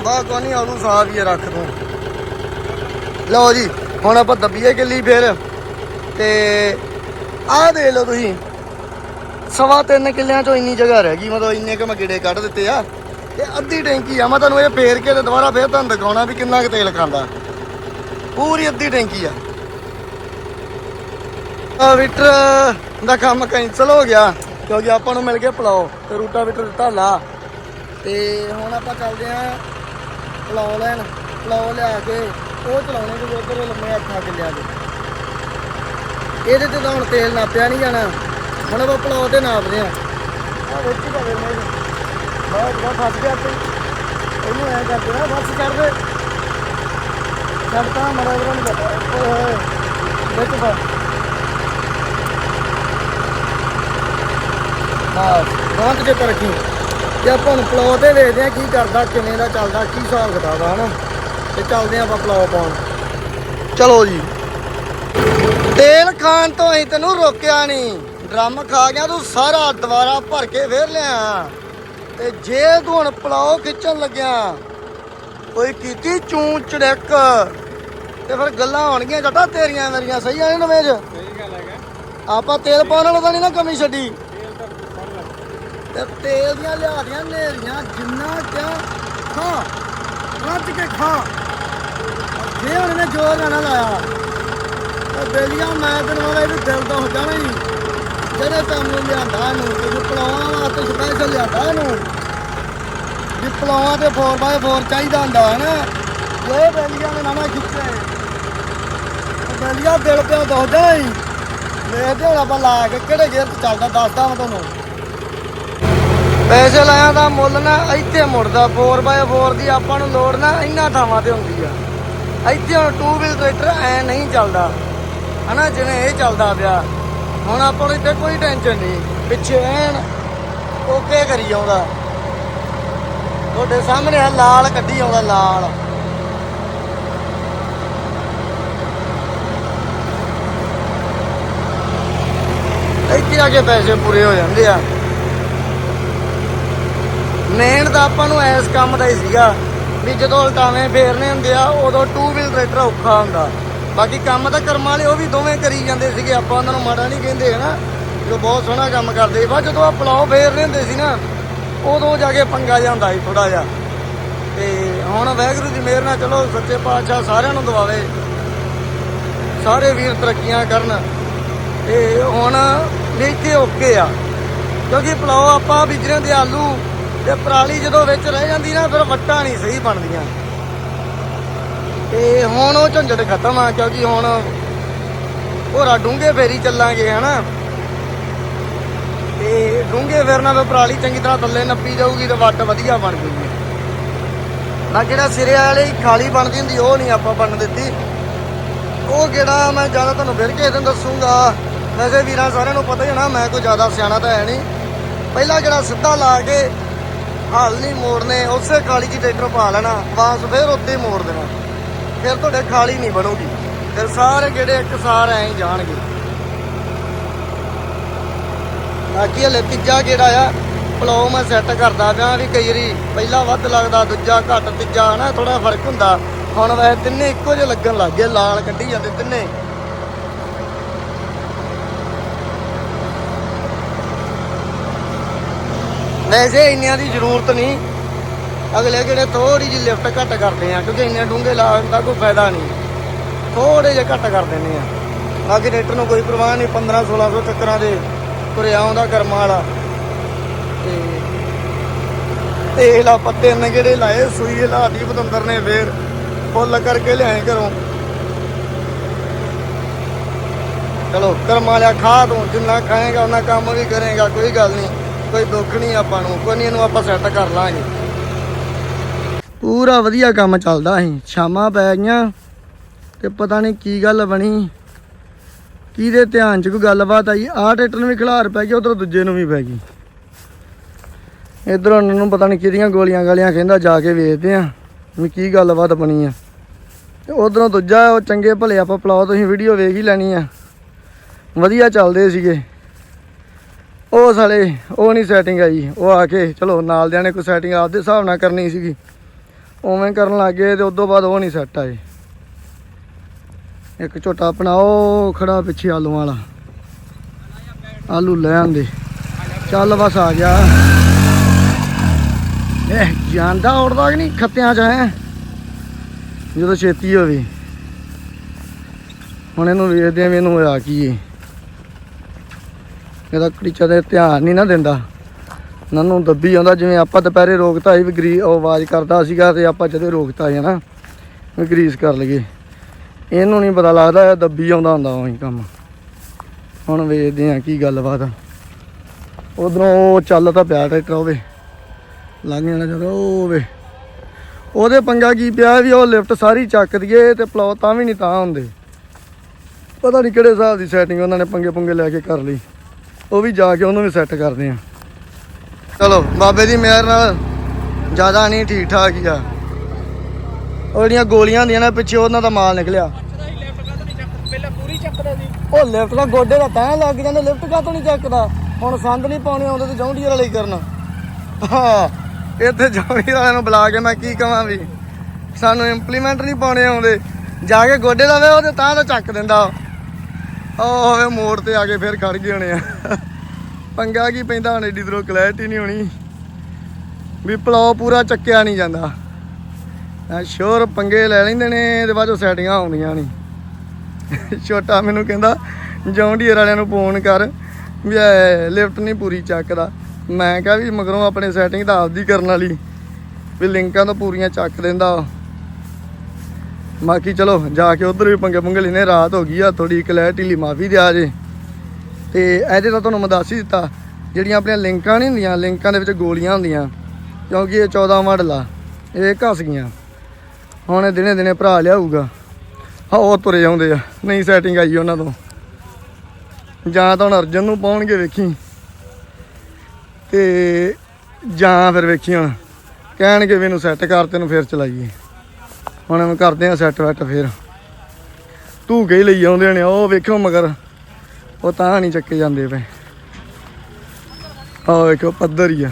S1: ਬਾ ਕੋਈ ਨਹੀਂ ਔਲੂ ਸਾਫ਼ ਹੀ ਰੱਖ ਦੂੰ ਲਓ ਜੀ, ਹੁਣ ਆਪਾਂ ਦੱਬੀਏ ਕਿੱਲੀ ਫਿਰ। ਤੇ ਆਹ ਦੇ ਲਓ ਤੁਸੀਂ, ਸਵਾ ਤਿੰਨ ਕਿੱਲਿਆਂ ਚੋਂ ਇੰਨੀ ਜਗ੍ਹਾ ਰਹਿ ਗਈ, ਮਤਲਬ ਇੰਨੇ ਕੁ ਮੈਂ ਗਿੜੇ ਕੱਢ ਦਿੱਤੇ ਆ। ਤੇ ਅੱਧੀ ਟੈਂਕੀ ਆ, ਮੈਂ ਤੁਹਾਨੂੰ ਇਹ ਫੇਰ ਕੇ ਤੇ ਦੁਬਾਰਾ ਫੇਰ ਤੁਹਾਨੂੰ ਦਿਖਾਉਣਾ ਵੀ ਕਿੰਨਾ ਕੁ ਤੇਲ ਖਾਂਦਾ। ਪੂਰੀ ਅੱਧੀ ਟੈਂਕੀ ਆ। ਆ ਦਾ ਕੰਮ ਕੈਂਸਲ ਹੋ ਗਿਆ, ਕਿਉਂਕਿ ਆਪਾਂ ਨੂੰ ਮਿਲ ਗਿਆ ਪਲਾਓ, ਤੇ ਰੂਟਾ ਵਿਟਰ ਦਿੱਤਾ ਲਾ। ਤੇ ਹੁਣ ਆਪਾਂ ਚੱਲਦੇ ਆ ਪਲਾਓ ਲੈਣ, ਪਲਾਓ ਲਿਆ ਕੇ ਉਹ ਚਲਾਉਣੇ ਕਿ ਉਧਰ ਲੰਮੇ ਅੱਖਾਂ ਕਿੱਲਿਆਂ ਦੇ। ਇਹਦੇ ਤੇ ਤਾਂ ਹੁਣ ਤੇਲ ਨਾਪਿਆ ਨਹੀਂ ਜਾਣਾ। ਹੁਣ ਆਪਾਂ ਪਲਾਓ ਤੇ ਨਾਪਦੇ ਆ ਆ ਵੇਖੀ ਤਾਂ ਵੇ ਮੈਂ ਬਹੁਤ ਬਹੁਤ ਫਸ ਗਿਆ ਤੇ ਇਹਨੂੰ ਐ ਕਰਦੇ ਨਾ ਬਸ ਕਰ ਦੇ ਛੱਡਤਾ ਮੜਾ ਵੀਰਾਂ ਨੂੰ ਪਤਾ। ਓਏ ਹੋਏ ਵਿੱਚ ਬਸ ਗਾਂਧ ਜੇ ਰੱਖੀ ਤੇ ਆਪਾਂ ਨੂੰ ਪਲਾਓ ਤੇ ਵੇਖਦੇ ਆ ਕੀ ਕਰਦਾ ਕਿਵੇਂ ਦਾ ਚੱਲਦਾ ਕੀ ਹਿਸਾਬ ਕਿਤਾਬ ਆ ਹਨਾ? ਤੇ ਚੱਲਦੇ ਆ ਆਪਾਂ ਪਲਾਓ ਪਾਉਣ। ਚਲੋ ਜੀ। ਤੇਲ ਖਾਣ ਤੋਂ ਅਸੀਂ ਤੈਨੂੰ ਰੋਕਿਆ ਨਹੀਂ। ਡਰਮ ਖਾ ਗਿਆ ਤੂੰ ਸਾਰਾ ਦੁਬਾਰਾ ਭਰ ਕੇ ਫੇਰ ਲਿਆ। ਤੇ ਜੇ ਤੂੰ ਹੁਣ ਪਲਾਓ ਖਿੱਚਣ ਲੱਗਿਆ ਕੋਈ ਕੀਤੀ ਚੂੰ ਚੜਕ? ਤੇ ਫਿਰ ਗੱਲਾਂ ਹੋਣਗੀਆਂ ਜੱਟਾ ਤੇਰੀਆਂ ਮੇਰੀਆਂ ਸਹੀ ਆ ਨਾ ਮੇਜ ਆਪਾਂ ਤੇਲ ਪਾਉਣ ਵਾਲਾ ਤਾਂ ਨਹੀਂ ਨਾ ਕਮੀ ਛੱਡੀ। ਤੇ ਤੇਲ ਦੀਆਂ ਲਿਆਦੀਆਂ ਨੇਰੀਆਂ ਜਿੰਨਾ ਕਿਆ ਖਾ ਰੱਜ ਕੇ ਖਾ। ਜੇ ਹੁਣ ਨੇ ਜ਼ੋਰ ਨਾਲ ਨਾ ਲਾਇਆ, ਤੇ ਬੇਲੀਆਂ ਮੈਂ ਤੈਨੂੰ ਵਾਲਾ ਵੀ ਦਿਲ ਤੋਂ ਹੋ ਜਾਣਾ ਹੀ। ਜਿਹੜੇ ਤੈਨੂੰ ਲਿਆਂਦਾ ਇਹਨੂੰ ਤੈਨੂੰ ਪਲਾਵਾਂ ਵਾਸਤੇ ਸਪੈਸ਼ਲ ਲਿਆਂਦਾ ਇਹਨੂੰ। ਵੀ ਪਲਾਵਾਂ ਤੇ 4x4 ਚਾਹੀਦਾ ਹੁੰਦਾ ਹੈ ਨਾ। ਜੇ ਬੇਲੀਆਂ ਨੇ ਨਾ ਨਾ ਖਿੱਚੇ ਬੇਲੀਆਂ ਦਿਲ ਪਿਆ ਦੋ ਜਾਈ ਵੇਖਦੇ ਹੁਣ ਆਪਾਂ ਲਾ ਕੇ ਕਿਹੜੇ ਗੇਅਰ ਤੇ ਚੱਲਦਾ, ਦੱਸਦਾ ਮੈਂ ਤੁਹਾਨੂੰ। ਪੈਸੇ ਲਾਇਆ ਦਾ ਮੁੱਲ ਨਾ, ਇੱਥੇ ਮੁੜਦਾ 4x4 ਦੀ ਆਪਾਂ ਨੂੰ ਲੋੜ ਨਾ, ਇੰਨਾ ਥਾਵਾਂ ਤੇ ਹੁੰਦੀ ਆ। ਇੱਥੇ ਹੁਣ 2 ਵੀਲ ਟਰੈਕਟਰ ਐ ਨਹੀਂ ਚੱਲਦਾ। ਹਨਾ, ਜਿਵੇਂ ਇਹ ਚੱਲਦਾ ਪਿਆ। ਹੁਣ ਆਪਾਂ ਨੂੰ ਇੱਥੇ ਕੋਈ ਟੈਨਸ਼ਨ ਨਹੀਂ। ਪਿੱਛੇ ਐਨ ਓਕੇ ਕਰੀ ਆਉਂਦਾ। ਤੁਹਾਡੇ ਸਾਹਮਣੇ ਆ ਲਾਲ ਕੱਢੀ ਆਉਂਦਾ, ਲਾਲ। ਇੱਥੇ ਆ ਕੇ ਪੈਸੇ ਪੂਰੇ ਹੋ ਜਾਂਦੇ ਆ। ਮੇਨ ਤਾਂ ਆਪਾਂ ਨੂੰ ਐਸ ਕੰਮ ਦਾ ਹੀ ਸੀਗਾ ਵੀ ਜਦੋਂ ਉਲਟਾਵੇਂ ਫੇਰਨੇ ਹੁੰਦੇ ਆ, ਉਦੋਂ ਟੂ ਵੀਲ ਟਰੈਕਟਰ ਔਖਾ ਹੁੰਦਾ। ਬਾਕੀ ਕੰਮ ਤਾਂ ਕਰਮ ਵਾਲੇ ਉਹ ਵੀ ਦੋਵੇਂ ਕਰੀ ਜਾਂਦੇ ਸੀਗੇ, ਆਪਾਂ ਉਹਨਾਂ ਨੂੰ ਮਾੜਾ ਨਹੀਂ ਕਹਿੰਦੇ, ਹਨਾ? ਜੋ ਬਹੁਤ ਸੋਹਣਾ ਕੰਮ ਕਰਦੇ ਬਾ ਜਦੋਂ ਆ ਪਲਾਓ ਫੇਰਨੇ ਹੁੰਦੇ ਸੀ ਨਾ, ਉਦੋਂ ਜਾ ਕੇ ਪੰਗਾ ਜਾਂਦਾ ਸੀ ਥੋੜਾ ਜਿਹਾ। ਤੇ ਹੁਣ ਵਾਹਿਗੁਰੂ ਦੀ ਮਿਹਰ ਨਾਲ ਚਲੋ ਸੱਚੇ ਪਾਤਸ਼ਾਹ ਸਾਰਿਆਂ ਨੂੰ ਦਵਾਵੇ ਸਾਰੇ ਵੀਰ ਤਰੱਕੀਆਂ ਕਰਨ। ਤੇ ਹੁਣ ਵੀ ਇੱਥੇ ਓਕੇ ਆ। ਕਿਉਂਕਿ ਪਲਾਓ ਆਪਾਂ ਬੀਜਰੇ ਦੇ ਆਲੂ। ਤੇ ਪਰਾਲੀ ਜਦੋਂ ਵਿੱਚ ਰਹਿ ਜਾਂਦੀ ਨਾ, ਫਿਰ ਵੱਟਾਂ ਨਹੀਂ ਸਹੀ ਬਣਦੀਆਂ। ਤੇ ਹੁਣ ਉਹ ਝੰਜਟ ਖਤਮ ਆ, ਕਿਉਂਕਿ ਹੁਣ ਹੋਰਾ ਡੂੰਘੇ ਫੇਰੀ ਚੱਲਾਂਗੇ, ਹਨਾ? ਤੇ ਡੂੰਘੇ ਫੇਰਨਾ ਫਿਰ ਪਰਾਲੀ ਚੰਗੀ ਤਰ੍ਹਾਂ ਥੱਲੇ ਨੱਪੀ ਜਾਊਗੀ ਤੇ ਵੱਟ ਵਧੀਆ ਬਣ ਜੂਗੀ। ਨਾ ਜਿਹੜਾ ਸਿਰੇ ਵਾਲੀ ਖਾਲੀ ਬਣਦੀ ਹੁੰਦੀ, ਉਹ ਨਹੀਂ ਆਪਾਂ ਬਣ ਦਿੱਤੀ। ਉਹ ਕਿਹੜਾ ਮੈਂ ਜ਼ਿਆਦਾ ਤੁਹਾਨੂੰ ਫਿਰ ਕੇ ਦਿਨ ਦੱਸੂਗਾ। ਵੈਸੇ ਵੀਰਾਂ ਸਾਰਿਆਂ ਨੂੰ ਪਤਾ ਹੀ ਹੋਣਾ ਮੈਂ ਕੋਈ ਜ਼ਿਆਦਾ ਸਿਆਣਾ ਤਾਂ ਹੈ ਨਹੀਂ। ਪਹਿਲਾਂ ਜਿਹੜਾ ਸਿੱਧਾ ਲਾ ਕੇ ਹਲ ਨਹੀਂ ਮੋੜਨੇ, ਉਸੇ ਖਾਲੀ 'ਚ ਟਰੈਕਟਰ ਪਾ ਲੈਣਾ, ਵਾਪਸ ਫੇਰ ਉੱਤੇ ਮੋੜ ਦੇਣਾ। ਫਿਰ ਤੁਹਾਡੇ ਖਾਲੀ ਨਹੀਂ ਬਣੂਗੀ। ਫਿਰ ਸਾਰੇ ਜਿਹੜੇ ਇੱਕ ਸਾਰ ਐਂ ਜਾਣਗੇ। ਬਾਕੀ ਹਲੇ ਤੀਜਾ ਜਿਹੜਾ ਆ, ਪਲਾਉ ਮੈਂ ਸੈੱਟ ਕਰਦਾ ਪਿਆ ਵੀ ਕਈ ਵਾਰੀ ਪਹਿਲਾ ਵੱਧ ਲੱਗਦਾ, ਦੂਜਾ ਘੱਟ, ਤੀਜਾ, ਹਨਾ ਥੋੜਾ ਫ਼ਰਕ ਹੁੰਦਾ। ਹੁਣ ਵੈਸੇ ਤਿੰਨੇ ਇੱਕੋ ਜਿਹੇ ਲੱਗਣ ਲੱਗ ਗਏ, ਲਾਲ ਕੱਢੀ ਜਾਂਦੇ ਤਿੰਨੇ। ਵੈਸੇ ਇੰਨਿਆਂ ਦੀ ਜ਼ਰੂਰਤ ਨਹੀਂ। ਅਗਲੇ ਕਿਹੜੇ ਥੋੜੀ ਜਿਹੀ ਲਿਫਟ ਘੱਟ ਕਰਦੇ ਆ, ਕਿਉਂਕਿ ਇੰਨੇ ਡੂੰਘੇ ਲਾਉਣ ਦਾ ਕੋਈ ਫਾਇਦਾ ਨਹੀਂ। ਥੋੜੇ ਜਿਹਾ ਘੱਟ ਕਰ ਦਿੰਦੇ ਆ। ਬਾਕੀ ਰੇਟਰ ਨੂੰ ਕੋਈ ਪਰਵਾਹ ਨਹੀਂ 15 1600 ਚੱਕਰਾਂ ਦੇ ਤੁਰਿਆ ਆਉਂਦਾ ਕਰਮਾਂ ਵਾਲਾ। ਤੇ ਤੇਲ ਆਪਾਂ ਤਿੰਨ ਜਿਹੜੇ ਲਾਏ, ਸੂਈ ਹਿਲਾਤੀ ਪਤੰਦਰ ਨੇ ਫੇਰ ਫੁੱਲ ਕਰਕੇ ਲਿਆਏ ਘਰੋਂ। ਚਲੋ ਕਰਮਾਂ ਲਿਆ ਖਾ ਤੂੰ, ਜਿੰਨਾ ਖਾਏਗਾ, ਉਹਨਾਂ ਕੰਮ ਵੀ ਕਰੇਗਾ, ਕੋਈ ਗੱਲ ਨਹੀਂ। ਕੋਈ ਦੁੱਖ ਨਹੀਂ ਆਪਾਂ ਨੂੰ, ਕੋਈ ਨਹੀਂ ਇਹਨੂੰ ਆਪਾਂ ਸੈੱਟ ਕਰ ਲਾਂਗੇ। ਪੂਰਾ ਵਧੀਆ ਕੰਮ ਚੱਲਦਾ ਸੀ ਸ਼ਾਮਾਂ ਪੈ ਗਈਆਂ ਤੇ ਪਤਾ ਨਹੀਂ ਕੀ ਗੱਲ ਬਣੀ। ਕਿਹਦੇ ਧਿਆਨ 'ਚ ਕੋਈ ਗੱਲਬਾਤ ਆਈ? ਆਹ ਟਰੈਕਟਰ ਨੂੰ ਵੀ ਖਿਲਾਰ ਪੈ ਗਈ, ਉਧਰ ਦੂਜੇ ਨੂੰ ਵੀ ਪੈ ਗਈ। ਇਧਰ ਉਹਨਾਂ ਨੂੰ ਪਤਾ ਨਹੀਂ ਕਿਹਦੀਆਂ ਗੋਲੀਆਂ ਗਾਲੀਆਂ ਕਹਿੰਦਾ ਜਾ ਕੇ ਵੇਚਦੇ ਆ ਵੀ ਕੀ ਗੱਲਬਾਤ ਬਣੀ ਆ। ਤੇ ਉਧਰੋਂ ਦੂਜਾ ਉਹ ਚੰਗੇ ਭਲੇ ਆਪਾਂ ਪਲਾਓ ਤੁਸੀਂ ਵੀਡੀਓ ਵੇਖ ਹੀ ਲੈਣੀ ਆ। ਵਧੀਆ ਚੱਲਦੇ ਸੀਗੇ। ਉਹ ਸਾਲੇ, ਉਹ ਨਹੀਂ ਸੈਟਿੰਗ ਆਈ। ਉਹ ਆ ਕੇ, ਚਲੋ, ਨਾਲ ਦਿਆਂ ਨੇ ਕੋਈ ਸੈਟਿੰਗ ਆਪਦੇ ਹਿਸਾਬ ਨਾਲ ਕਰਨੀ ਸੀਗੀ। ਉਵੇਂ ਕਰਨ ਲੱਗੇ ਤੇ ਉਦੋਂ ਬਾਅਦ ਉਹ ਨਹੀਂ ਸੈੱਟ ਆਏ। ਇੱਕ ਝੋਟਾ ਆਪਣਾ ਉਹ ਖੜਾ ਪਿੱਛੇ ਆਲੂਆਂ ਵਾਲਾ। ਆਲੂ ਲੈ ਆਂਦੇ ਚੱਲ ਬਸ ਆ ਗਿਆ। ਇਹ ਜਾਂਦਾ ਉੜਦਾ ਕਿ ਨਹੀਂ? ਖੱਤਿਆਂ ਚ ਹੈ। ਜਦੋਂ ਛੇਤੀ ਹੋਵੇ। ਹੁਣ ਇਹਨੂੰ ਵੇਖਦੇ ਆ ਵੀ ਇਹਨੂੰ ਆ ਕੀ ਏ। ਇਹਦਾ ਕੜੀਚਾ ਤੇ ਧਿਆਨ ਨਹੀਂ ਨਾ ਦਿੰਦਾ। ਇਹਨਾਂ ਨੂੰ ਦੱਬੀ ਜਾਂਦਾ, ਜਿਵੇਂ ਆਪਾਂ ਦੁਪਹਿਰੇ ਰੋਕਤਾ ਸੀ ਵੀ ਗਰੀ ਆਵਾਜ਼ ਕਰਦਾ ਸੀਗਾ ਤੇ ਆਪਾਂ ਜਦੋਂ ਰੋਕਤਾ ਸੀ ਨਾ ਵੀ ਗਰੀਸ ਕਰ ਲਈਏ। ਇਹਨੂੰ ਨਹੀਂ ਪਤਾ ਲੱਗਦਾ, ਇਹ ਦੱਬੀ ਆਉਂਦਾ ਹੁੰਦਾ ਉਹੀ ਕੰਮ। ਹੁਣ ਵੇਖਦੇ ਆ ਕੀ ਗੱਲਬਾਤ ਆ। ਉਧਰੋਂ ਉਹ ਚੱਲ ਤਾਂ ਪਿਆ ਟਰੈਕਟਰ ਉਹਦੇ। ਲੰਘ ਜਾਣਾ ਜਦੋਂ ਉਹ ਉਹਦੇ ਪੰਗਾ ਕੀ ਪਿਆ ਵੀ ਉਹ ਲਿਫਟ ਸਾਰੀ ਚੱਕ ਦਈਏ ਤੇ ਪਲੋ ਤਾਂ ਵੀ ਨਹੀਂ ਤਾਂ ਹੁੰਦੇ। ਪਤਾ ਨਹੀਂ ਕਿਹੜੇ ਹਿਸਾਬ ਦੀ ਸੈਟਿੰਗ ਉਹਨਾਂ ਨੇ ਪੰਗੇ ਪੁੰਗੇ ਲੈ ਕੇ ਕਰ ਲਈ। ਉਹ ਵੀ ਜਾ ਕੇ ਉਹਨੂੰ ਵੀ ਸੈੱਟ ਕਰਦੇ ਆ। ਚਲੋ, ਬਾਬੇ ਦੀ ਮਿਹਰ ਨਾਲ ਜ਼ਿਆਦਾ ਨਹੀਂ ਠੀਕ ਠਾਕ ਹੀ ਆ। ਉਹ ਜਿਹੜੀਆਂ ਗੋਲੀਆਂ ਹੁੰਦੀਆਂ ਨੇ ਪਿੱਛੇ ਉਹਨਾਂ ਦਾ ਮਾਲ ਨਿਕਲਿਆ। ਉਹ ਲਿਫਟ ਦਾ ਗੋਡੇ ਦਾ ਤਾਂ ਲੱਗ ਜਾਂਦਾ ਲਿਫਟ ਕਾ ਤੋਂ ਨਹੀਂ ਚੱਕਦਾ? ਹੁਣ ਸੰਦ ਨਹੀਂ ਪਾਉਣੇ, ਆਉਂਦੇ ਤੇ ਜੌਂਡੀਅਰ ਵਾਲੇ ਕਰਨ। ਹਾਂ, ਇੱਥੇ ਜੌਂਡੀਅਰ ਵਾਲਿਆਂ ਨੂੰ ਬੁਲਾ ਕੇ ਮੈਂ ਕੀ ਕਹਾਂ ਵੀ? ਸਾਨੂੰ ਇੰਪਲੀਮੈਂਟ ਨਹੀਂ ਪਾਉਣੇ ਆਉਂਦੇ। ਜਾ ਕੇ ਗੋਡੇ ਦਾ ਵੇ ਉਹਦੇ ਤਾਂ ਤਾਂ ਚੱਕ ਦਿੰਦਾ। ਉਹ ਹੋਵੇ ਮੋੜ ਤੇ ਆ ਕੇ ਫਿਰ ਖੜ ਗਏ ਹੋਣੇ ਆ। ਪੰਗਾ ਕੀ ਪੈਂਦਾ ਹੁਣ ਏਡੀ ਦਰੋਂ ਕਲੈਰਿਟੀ ਨਹੀਂ ਹੋਣੀ। ਵੀ ਪਲਾਉ ਪੂਰਾ ਚੱਕਿਆ ਨਹੀਂ ਜਾਂਦਾ। ਆ ਸ਼ੋਰ ਪੰਗੇ ਲੈ ਲੈਂਦੇ ਨੇ ਤੇ ਬਾਅਦ ਚੋਂ ਸੈਟਿੰਗਾਂ ਆਉਂਦੀਆਂ ਨਹੀਂ। ਛੋਟਾ ਮੈਨੂੰ ਕਹਿੰਦਾ ਜੌਂਡੀਅਰ ਵਾਲਿਆਂ ਨੂੰ ਫੋਨ ਕਰ, ਵੀ ਲਿਫਟ ਨਹੀਂ ਪੂਰੀ ਚੱਕਦਾ। ਮੈਂ ਕਿਹਾ ਵੀ ਮਗਰੋਂ ਆਪਣੇ ਸੈਟਿੰਗ ਤਾਂ ਆਪਦੀ ਕਰਨ ਵਾਲੀ। ਵੀ ਲਿੰਕਾਂ ਤਾਂ ਪੂਰੀਆਂ ਚੱਕ ਦਿੰਦਾ ਬਾਕੀ ਚਲੋ, ਜਾ ਕੇ ਉਧਰ ਵੀ ਪੰਗੇ ਪੁੰਗੇ ਲੈਨੇ ਰਾਤ ਹੋ ਗਈ ਆ ਥੋੜੀ ਕਲੈਰਿਟੀ ਲਈ ਮਾਫੀ ਦੇ ਆ ਜੇ। ਤੇ ਇਹਦੇ ਤਾਂ ਤੁਹਾਨੂੰ ਮੈਂ ਦੱਸ ਹੀ ਦਿੱਤਾ, ਜਿਹੜੀਆਂ ਆਪਣੀਆਂ ਲਿੰਕਾਂ ਨਹੀਂ ਹੁੰਦੀਆਂ, ਲਿੰਕਾਂ ਦੇ ਵਿੱਚ ਗੋਲੀਆਂ ਹੁੰਦੀਆਂ, ਕਿਉਂਕਿ ਇਹ 14 ਮਾਡਲ ਆ, ਇਹ ਘਸ ਗਈਆਂ। ਹੁਣ ਇਹ ਦਿਨੇ ਦਿਨੇ ਭਰਾ ਲਿਆਊਗਾ। ਹਾਂ, ਉਹ ਤੁਰੇ ਆਉਂਦੇ ਆ, ਨਹੀਂ ਸੈਟਿੰਗ ਆਈ ਉਹਨਾਂ ਤੋਂ। ਜਾਂ ਤਾਂ ਹੁਣ ਅਰਜਨ ਨੂੰ ਪਾਉਣਗੇ ਵੇਖੀ। ਤੇ ਜਾਂ ਫਿਰ ਵੇਖੀ ਹੁਣ, ਕਹਿਣਗੇ ਵੀ ਇਹਨੂੰ ਸੈੱਟ ਕਰ ਤੈਨੂੰ ਫਿਰ ਚਲਾਈਏ। ਹੁਣ ਕਰਦੇ ਆ ਸੈੱਟ ਵੈਟ ਫਿਰ। ਤੂੰ ਹੀ ਲਈ ਆਉਂਦੇ ਨੇ, ਉਹ ਵੇਖੋ ਮਗਰ। ਉਹ ਤਾਂ ਨਹੀਂ ਚੱਕੇ ਜਾਂਦੇ ਪਏ। ਆਹ ਵੇਖੋ ਪੱਧਰ ਹੀ ਆ।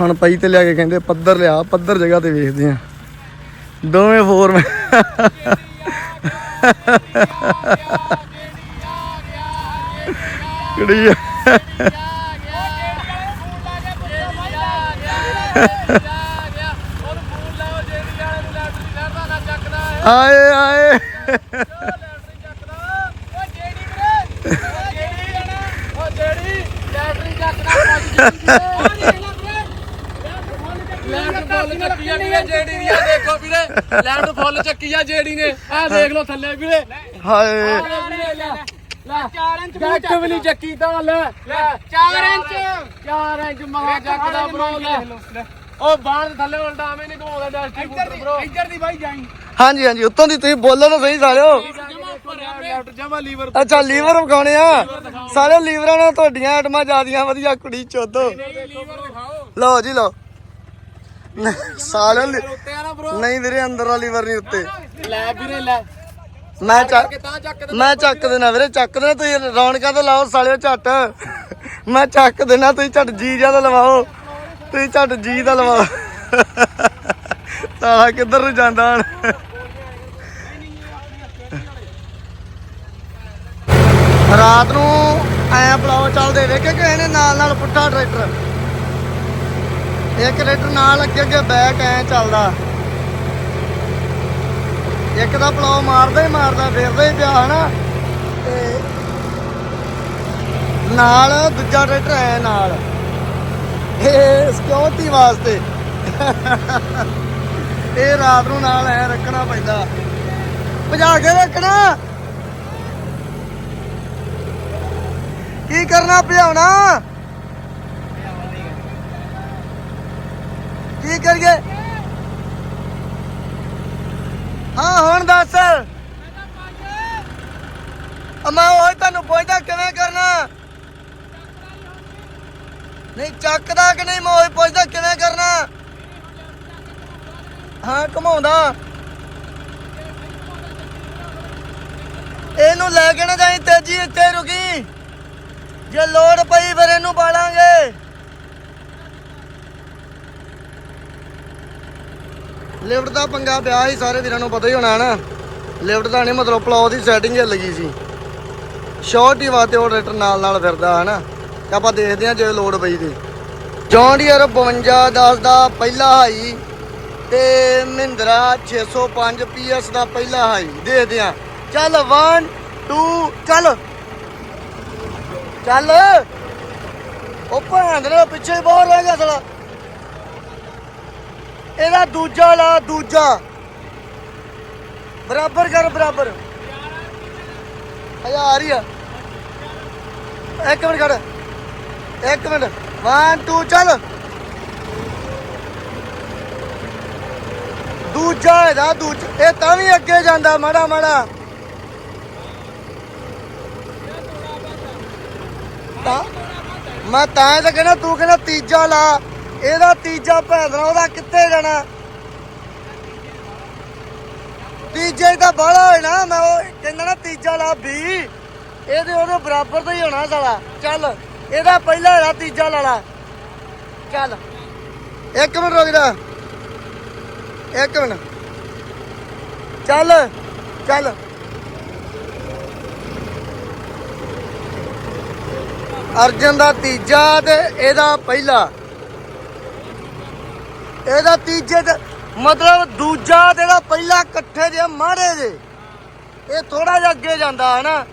S1: ਹੁਣ ਪਈ ਤੇ ਲਿਆ ਕੇ ਕਹਿੰਦੇ ਪੱਧਰ ਲਿਆ, ਪੱਧਰ ਜਗ੍ਹਾ ਤੇ ਵੇਖਦੇ ਆ। ਦੋਵੇਂ ਫੋਰ ਕਿਹੜੀ ਆ? ਆਏ ਆਏ।
S3: ਦੇਖੋ ਵੀਰੇ ਲੈਂਡ ਫੁੱਲ ਚੱਕੀ ਆ ਜੇੜੀ ਨੇ ਆ ਦੇਖ ਲਓ ਥੱਲੇ ਵੀਰੇ
S1: ਹਾਏ।
S3: ਲੈ ਗੱਠ ਵੀ ਨਹੀਂ ਚੱਕੀ ਤਾਂ ਲੈ ਲੈ 4 ਇੰਚ। 4 ਇੰਚ ਮਹਾ ਚੱਕਦਾ ਬਰੋ ਲੈ ਉਹ ਦੇ ਥੱਲੇ ਉਲਟਾ ਐਵੇਂ ਨਹੀਂ ਘੁਮਾਉਂਦਾ ਡਸਟਰੀ ਬੂਟਰ ਬਰੋ ਇੱਧਰ ਦੀ ਬਾਈ ਜਾਈ।
S1: ਹਾਂਜੀ ਹਾਂਜੀ, ਉੱਤੋਂ ਦੀ ਤੁਸੀਂ ਬੋਲੋ ਨਾ ਸਹੀ ਸਾਲਿਓ।
S3: ਲੈਫਟ ਜਮਾ ਲੀਵਰ
S1: ਅੱਛਾ, ਲੀਵਰ ਵਿਖਾਉਣੇ ਆ। ਸਾਰੇ ਲੀਵਰਾਂ ਨਾਲ ਤੁਹਾਡੀਆਂ ਆਈਟਮਾਂ ਜਿਆਦੀਆਂ ਵਧੀਆ, ਕੁੜੀ ਚੋਦੋ ਲਓ ਜੀ, ਲਓ। ਨ- ਨਹੀਂ ਵੀਰੇ, ਅੰਦਰ ਲੀਵਰ ਨਹੀਂ ਉੱਤੇ।
S3: ਲੈ ਵੀਰੇ ਲੈ
S1: ਮੈਂ ਚੱਕ ਮੈਂ ਚੱਕ ਦੇਣਾ ਵੀਰੇ, ਚੱਕ ਦੇਣਾ ਤੁਸੀਂ, ਰੌਣਕਾਂ ਤੇ ਲਾਓ ਸਾਲਿਓ ਝੱਟ। ਮੈਂ ਚੱਕ ਦੇਣਾ, ਤੁਸੀਂ ਝੱਟ ਜੀ ਜ਼ਿਆਦਾ ਲਵਾਓ। ਤੁਸੀਂ ਝੱਟ ਜੀ ਦਾ ਲਵਾਓ। ਸਾਲਾ ਕਿੱਧਰ ਨੂੰ ਜਾਂਦਾ ਹੁਣ? ਰਾਤ ਨੂੰ ਐ ਪਲਾਓ ਚੱਲਦੇ ਵੇਖੇ ਕਿ ਇਹਨੇ ਨਾਲ ਨਾਲ ਪੁੱਠਾ ਟਰੈਕਟਰ। ਇੱਕ ਟਰੈਕਟਰ ਨਾਲ ਅੱਗੇ ਅੱਗੇ ਬੈਕ ਐ ਚੱਲਦਾ। ਇੱਕ ਦਾ ਪਲਾਓ ਮਾਰਦਾ ਹੀ ਮਾਰਦਾ, ਫਿਰਦਾ ਹੀ ਪਿਆ ਹਨਾ। ਤੇ ਨਾਲ ਦੂਜਾ ਟਰੈਕਟਰ ਹੈ ਨਾਲ। ਇਹ ਸਿਕਿਉਰਿਟੀ ਵਾਸਤੇ। ਇਹ ਰਾਤ ਨੂੰ ਨਾਲ ਐ ਰੱਖਣਾ ਪੈਂਦਾ। ਭਜਾ ਕੇ ਰੱਖਣਾ। ਕੀ ਕਰਨਾ ਭਜਾਉਣਾ? ਕੀ ਕਰੀਏ? ਹਾਂ, ਹੁਣ ਦੱਸ। ਅਮਾ, ਉਹ ਤੁਹਾਨੂੰ ਪੁੱਛਦਾ ਕਿਵੇਂ ਕਰਨਾ? ਨਹੀਂ, ਚੱਕਦਾ ਕਿ ਨਹੀਂ? ਮੈਂ ਉਹ ਪੁੱਛਦਾ ਕਿਵੇਂ ਕਰਨਾ? ਹਾਂ, ਘਮਾਉਂਦਾ। ਇਹਨੂੰ ਲੈ ਕੇ ਨਾ ਜਾਈ, ਤੇਜੀ ਇੱਥੇ ਰੁਕੀ। ਜੇ ਲੋੜ ਪਈ ਫਿਰ ਇਹਨੂੰ ਪਾਲਾਂਗੇ। ਲਿਫਟ ਦਾ ਪੰਗਾ ਪਿਆ ਸੀ, ਸਾਰੇ ਵੀਰਾਂ ਨੂੰ ਪਤਾ ਹੀ ਹੋਣਾ ਨਾ। ਲਿਫਟ ਦਾ ਨਹੀਂ ਮਤਲਬ ਪਲਾਉ ਦੀ ਸੈਟਿੰਗ ਹੀ ਲੱਗੀ ਸੀ। ਸ਼ਾਰਟ ਹੀ ਵਾਸਤੇ ਉਹ ਟਰੈਕਟਰ ਨਾਲ ਨਾਲ ਫਿਰਦਾ, ਹਨਾ। ਤੇ ਆਪਾਂ ਦੇਖਦੇ ਹਾਂ ਜੇ ਲੋਡ ਪਈ ਤੇ। ਜੌਂਡੀਅਰ 52 10 ਦਾ ਪਹਿਲਾ ਹਾਈ ਤੇ ਮਹਿੰਦਰਾ 605 ਪੀਐਸ ਦਾ ਪਹਿਲਾ ਹਾਈ ਦੇਖਦੇ ਹਾਂ। ਚੱਲ 1 2 ਚੱਲ। ਚੱਲ। ਉਹ ਭਾਂਦ ਨੇ ਪਿੱਛੇ ਹੀ ਬਹੁਤ ਰਹਿ ਗਿਆ ਸਾਲਾ। ਇਹਦਾ ਦੂਜਾ ਲਾ, ਦੂਜਾ। ਬਰਾਬਰ ਕਰ, ਬਰਾਬਰ। ਹਜ਼ਾਰ ਆ ਰਹੀ ਆ। ਇੱਕ ਮਿੰਟ ਖੜ। ਇੱਕ ਮਿੰਟ। 1 2 ਚੱਲ। ਦੂਜਾ ਇਹਦਾ, ਦੂਜਾ ਇਹ ਤਾਂ ਵੀ ਅੱਗੇ ਜਾਂਦਾ ਮਾੜਾ ਮਾੜਾ ਤਾਂ? ਮੈਂ ਤਾਂ ਇਹ ਤਾਂ ਕਹਿੰਦਾ ਤੂੰ ਕਹਿੰਦਾ ਤੀਜਾ ਲਾ। ਇਹਦਾ ਤੀਜਾ ਭੈਦਰਾ ਉਹਦਾ ਕਿੱਥੇ ਜਾਣਾ? ਤੀਜੇ ਦਾ ਬਾਹਲਾ ਹੋਏ ਨਾ, ਮੈਂ ਉਹ ਕਹਿੰਦਾ ਨਾ ਤੀਜਾ ਲਾ 20 ਇਹਦੇ ਉਹਦੇ ਬਰਾਬਰ ਦਾ ਹੀ ਹੋਣਾ ਸਾਲਾ। ਚੱਲ, ਇਹਦਾ ਪਹਿਲਾ ਹੈਗਾ ਤੀਜਾ ਲਾਲਾ ਚੱਲ। ਇੱਕ ਮਿੰਟ ਰੁਕ ਜਾ। ਇੱਕ ਮਿੰਟ। ਚੱਲ ਚੱਲ। ਅਰਜਨ ਦਾ ਤੀਜਾ ਤੇ ਇਹਦਾ ਪਹਿਲਾ। ਇਹਦਾ ਤੀਜੇ ਤੇ ਮਤਲਬ ਦੂਜਾ ਤੇ ਇਹਦਾ ਪਹਿਲਾ ਇਕੱਠੇ ਜੇ ਮਾੜੇ ਜੇ। ਇਹ ਥੋੜਾ ਜਿਹਾ ਅੱਗੇ ਜਾਂਦਾ ਹੈ ਨਾ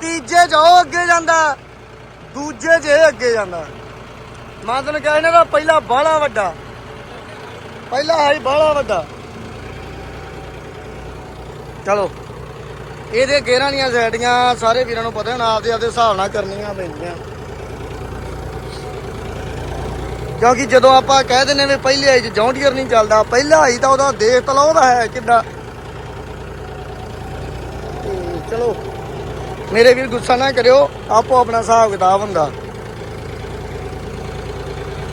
S1: ਤੀਜੇ ਚ ਉਹ ਅੱਗੇ ਜਾਂਦਾ, ਦੂਜੇ ਚ ਇਹ ਅੱਗੇ ਜਾਂਦਾ। ਮੈਂ ਤੈਨੂੰ ਕਿਹਾ ਇਹਨਾਂ ਦਾ ਪਹਿਲਾ ਬਾਹਲਾ ਵੱਡਾ। ਪਹਿਲਾ ਹੈ ਹੀ ਬਾਹਲਾ ਵੱਡਾ। ਚਲੋ। ਇਹਦੇ ਗੇਰਾਂ ਦੀਆਂ ਸਾਈਡੀਆਂ ਸਾਰੇ ਵੀਰਾਂ ਨੂੰ ਪਤਾ ਹੁਣ ਆਪਦੇ ਆਪਦੇ ਹਿਸਾਬ ਨਾਲ ਕਰਨੀਆਂ ਪੈਂਦੀਆਂ। ਕਿਉਂਕਿ ਜਦੋਂ ਆਪਾਂ ਕਹਿ ਦਿੰਨੇ ਵੀ ਪਹਿਲੇ ਆਈ ਚ ਜੌਂਡੀਅਰ ਨਹੀਂ ਚੱਲਦਾ, ਪਹਿਲਾ ਆਈ ਤਾਂ ਉਹਦਾ ਦੇਖ ਤਲਾ ਉਹਦਾ ਹੈ ਕਿੱਡਾ। ਚਲੋ, ਮੇਰੇ ਵੀਰ ਗੁੱਸਾ ਨਾ ਕਰਿਓ, ਆਪੋ ਆਪਣਾ ਹਿਸਾਬ ਕਿਤਾਬ ਹੁੰਦਾ।